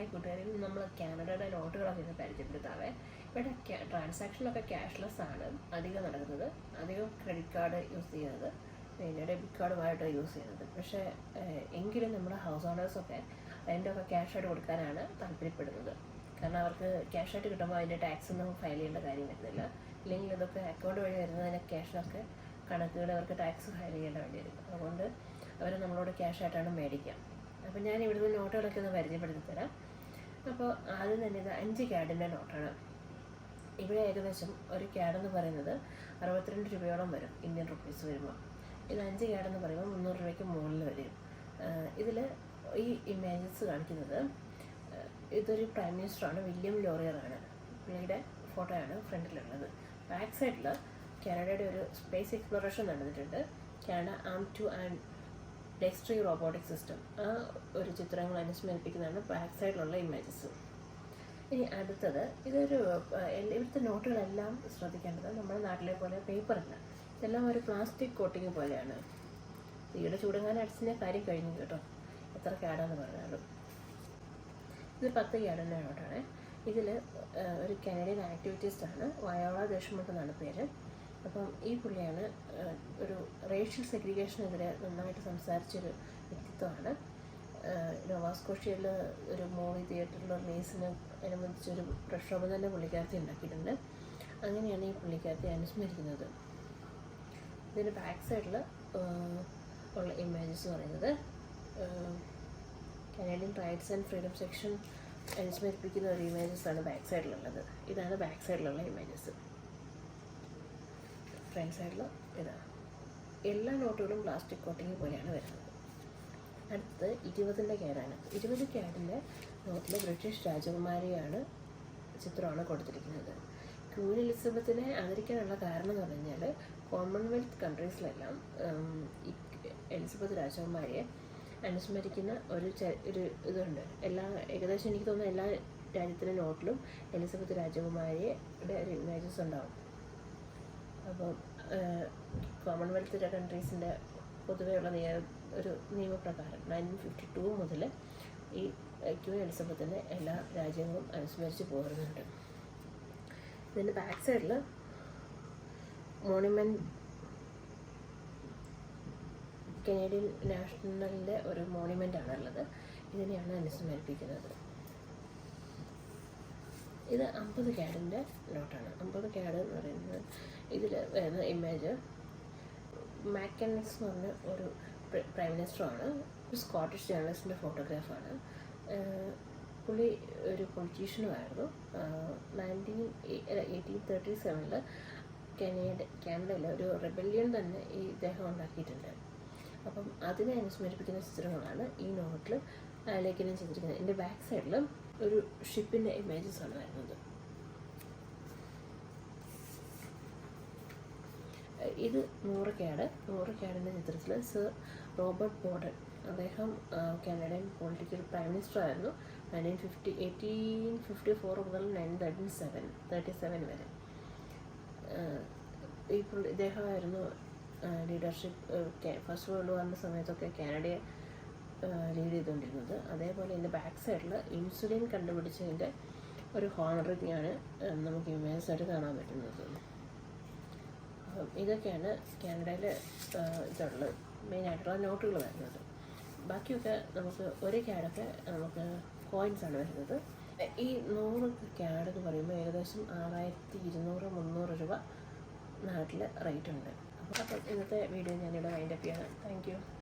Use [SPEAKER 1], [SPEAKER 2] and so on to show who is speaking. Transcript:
[SPEAKER 1] Hi കൂട്ടുകാരിൽ നമ്മൾ കാനഡയുടെ നോട്ടുകളൊക്കെ ഇന്ന് പരിചയപ്പെടുത്താവേ. ഇവിടെ ട്രാൻസാക്ഷനൊക്കെ ക്യാഷ്ലെസ് ആണ് അധികം നടക്കുന്നത്. അധികം ക്രെഡിറ്റ് കാർഡ് യൂസ് ചെയ്യുന്നത്. പിന്നെ ഡെബിറ്റ് കാർഡുമായിട്ട് യൂസ് ചെയ്യുന്നത്. പക്ഷേ എങ്കിലും നമ്മുടെ ഹൗസ് ഓണേഴ്സൊക്കെ അതിന്റെ ഒക്കെ ക്യാഷായിട്ട് കൊടുക്കാനാണ് താല്പര്യപ്പെടുന്നത്. കാരണം അവർക്ക് ക്യാഷായിട്ട് കിട്ടുമ്പോൾ അതിന്റെ ടാക്സ് ഒന്നും ഫയൽ ചെയ്യേണ്ട കാര്യം വരുന്നില്ല. ഇല്ലെങ്കിൽ ഇതൊക്കെ അക്കൗണ്ട് വഴി വരുന്നതിന് ക്യാഷിനൊക്കെ കണക്കുകൾ അവർക്ക് ടാക്സ് ഫയൽ ചെയ്യേണ്ട വേണ്ടി വരും. അതുകൊണ്ട് അവർ നമ്മളോട് ക്യാഷായിട്ടാണ് മേടിക്കുക. അപ്പം ഞാൻ ഇവിടുന്ന് നോട്ടുകളൊക്കെ ഒന്ന് പരിചയപ്പെടുത്തി തരാം. അപ്പോൾ ആദ്യം തന്നെ ഇത് അഞ്ച് ക്യാഡിന്റെ നോട്ടാണ്. ഇവിടെ ഏകദേശം ഒരു ക്യാഡ് എന്ന് പറയുന്നത് അറുപത്തിരണ്ട് രൂപയോളം വരും ഇന്ത്യൻ റുപ്പീസ് വരുമ്പോൾ. ഇത് അഞ്ച് ക്യാഡ് എന്ന് പറയുമ്പോൾ മുന്നൂറ് രൂപയ്ക്ക് മുകളിൽ വരും. ഇതിൽ ഈ ഇമേജസ് കാണിക്കുന്നത് ഇതൊരു പ്രൈം മിനിസ്റ്ററാണ് വില്യം ലോറിയറാണ് പുള്ളിയുടെ ഫോട്ടോയാണ് ഫ്രണ്ടിലുള്ളത്. ബാക്ക് സൈഡിൽ കാനഡയുടെ ഒരു സ്പേസ് എക്സ്പ്ലോറേഷൻ നടന്നിട്ടുണ്ട്. Canada arm two and Dextre robotic system ആ ഒരു ചിത്രങ്ങൾ അനുസ്മരിപ്പിക്കുന്നതാണ് ബാക്ക് സൈഡിലുള്ള ഇമേജസ് ഇനി അടുത്തത് ഇതൊരു ഇവിടുത്തെ നോട്ടുകളെല്ലാം ശ്രദ്ധിക്കേണ്ടത് നമ്മുടെ നാട്ടിലെ പോലെ പേപ്പറല്ല ഇതെല്ലാം ഒരു പ്ലാസ്റ്റിക് കോട്ടിങ് പോലെയാണ്. തീയുടെ ചൂടങ്ങാൻ അടിച്ചിന്റെ കാര്യം കഴിഞ്ഞു കേട്ടോ. എത്ര കേടാന്ന് പറഞ്ഞാലും. ഇത് പത്ത് ക്യാഡിന്റെ നോട്ടാണ് ഇതിൽ ഒരു കനഡിയൻ ആക്ടിവിറ്റീസ്റ്റാണ് വയോള എന്നാണ് പേര്. അപ്പം ഈ പുള്ളിയാണ് ഒരു റേഷ്യൽ സെഗ്രിഗേഷനെതിരെ നന്നായിട്ട് സംസാരിച്ചൊരു വ്യക്തിത്വമാണ്. നോവാസ്കോഷ്യയിൽ ഒരു മൂവി തിയേറ്ററിൽ റിലീസിന് അനുബന്ധിച്ചൊരു പ്രക്ഷോഭം തന്നെ പുള്ളിക്കാരത്തി ഉണ്ടാക്കിയിട്ടുണ്ട്. അങ്ങനെയാണ് ഈ പുള്ളിക്കാരത്തി അനുസ്മരിക്കുന്നത്. ഇതിന്റെ ബാക്ക് സൈഡിൽ ഉള്ള ഇമേജസ് പറയുന്നത് Canadian rights and freedom section അനുസ്മരിപ്പിക്കുന്ന ഒരു ഇമേജസ് ആണ് ബാക്ക് സൈഡിലുള്ളത് ഇതാണ് ബാക്ക് സൈഡിലുള്ള ഇമേജസ് ഫ്രണ്ട് സൈഡിൽ ഇതാണ് എല്ലാ നോട്ടുകളും പ്ലാസ്റ്റിക് കോട്ടിങ് പോലെയാണ് വരുന്നത്. അടുത്ത് ഇരുപതിന്റെ ക്യാഡാണ് ഇരുപത് ക്യാഡിന്റെ നോട്ടിൽ ബ്രിട്ടീഷ് രാജകുമാരിയാണ് ചിത്രമാണ് കൊടുത്തിരിക്കുന്നത്. ക്യൂൻ എലിസബത്തിനെ ആദരിക്കാനുള്ള കാരണം എന്ന് പറഞ്ഞാൽ കോമൺവെൽത്ത് കൺട്രീസിലെല്ലാം എലിസബത്ത് രാജകുമാരിയെ അനുസ്മരിക്കുന്ന ഒരു ഒരു ഇതുണ്ട്. എല്ലാ ഏകദേശം എനിക്ക് തോന്നുന്നു എല്ലാ രാജ്യത്തിന്റെ നോട്ടിലും എലിസബത്ത് രാജകുമാരിയുടെ ഒരു ഇമേജസ് ഉണ്ടാവും. അപ്പം കോമൺവെൽത്ത് കൺട്രീസിന്റെ പൊതുവെയുള്ള നിയ ഒരു നിയമപ്രകാരം നയന്റീൻ ഫിഫ്റ്റി ടു മുതൽ ഈ ക്യൂൻ എലിസബത്തിന്റെ എല്ലാ രാജ്യങ്ങളും അനുസ്മരിച്ച് പോരുന്നുണ്ട്. ഇതിന്റെ ബാക്ക് സൈഡിൽ മോണിമെന്റ് കനേഡിയൻ നാഷണലിന്റെ ഒരു മോണിമെന്റ് ആണുള്ളത്. ഇതിനെയാണ് അനുസ്മരിപ്പിക്കുന്നത്. ഇത് അമ്പത് ക്യാഡിന്റെ നോട്ടാണ്. അമ്പത് ക്യാഡ് എന്ന് പറയുന്നത് ഇതിൽ വരുന്ന ഇമേജ് മാക്കൻസ് എന്ന് പറഞ്ഞ ഒരു പ്ര- മിനിസ്റ്ററാണ് ഒരു സ്കോട്ടിഷ് ജേർണലിസ്റ്റിന്റെ ഫോട്ടോഗ്രാഫാണ് പുള്ളി ഒരു പൊളിറ്റീഷ്യനുമായിരുന്നു നയന്റീൻ എയ്റ്റീൻ തേർട്ടി സെവനിൽ കനേഡ കാനഡയിൽ ഒരു റെബല്യൺ തന്നെ ഈ ഇദ്ദേഹം ഉണ്ടാക്കിയിട്ടുണ്ട്. അപ്പം അതിനെ അനുസ്മരിപ്പിക്കുന്ന ചിത്രങ്ങളാണ് ഈ നോട്ടിൽ ലേഖനം ചെയ്തിരിക്കുന്നത്. എന്റെ ബാക്ക് സൈഡിൽ ഒരു ഷിപ്പിന്റെ ഇമേജസ് ആണ് വരുന്നത്. ഇത് നൂറ് ക്യാഡ് നൂറ് ക്യാഡിന്റെ ചിത്രത്തിൽ സർ റോബർട്ട് ബോർഡൻ അദ്ദേഹം കാനഡൻ പൊളിറ്റിക്കൽ പ്രൈം മിനിസ്റ്റർ ആയിരുന്നു nineteen fifty eighteen fifty four മുതൽ nine thirty seven thirty seven വരെ. ഇപ്പോൾ ഇദ്ദേഹമായിരുന്നു ലീഡർഷിപ്പ് ഫസ്റ്റ് വേൾഡ് വാറിന്റെ സമയത്തൊക്കെ കാനഡയെ ലീഡ് ചെയ്തുകൊണ്ടിരുന്നത് അതേപോലെ ഇതിന്റെ ബാക്ക് സൈഡിൽ ഇൻസുലിൻ കണ്ടുപിടിച്ചതിന്റെ ഒരു ഹോണറിങ് ആണ് നമുക്ക് ഇമേജ് ആയിട്ട് കാണാൻ പറ്റുന്നത്. ഇതൊക്കെയാണ് കാനഡയിൽ ഇതുള്ളത് മെയിനായിട്ടുള്ള നോട്ടുകൾ വരുന്നത്. ബാക്കിയൊക്കെ നമുക്ക് ഒരു ക്യാഡൊക്കെ നമുക്ക് കോയിൻസ് ആണ് വരുന്നത്. ഈ നൂറ് ക്യാഡ് എന്ന് പറയുമ്പോൾ ഏകദേശം ആറായിരത്തി ഇരുന്നൂറ് മുന്നൂറ് രൂപ നാട്ടിൽ റേറ്റ് ഉണ്ട്. അപ്പോൾ ഇന്നത്തെ വീഡിയോ ഞാനിവിടെ വൈൻഡപ്പ് ചെയ്യണം. Thank you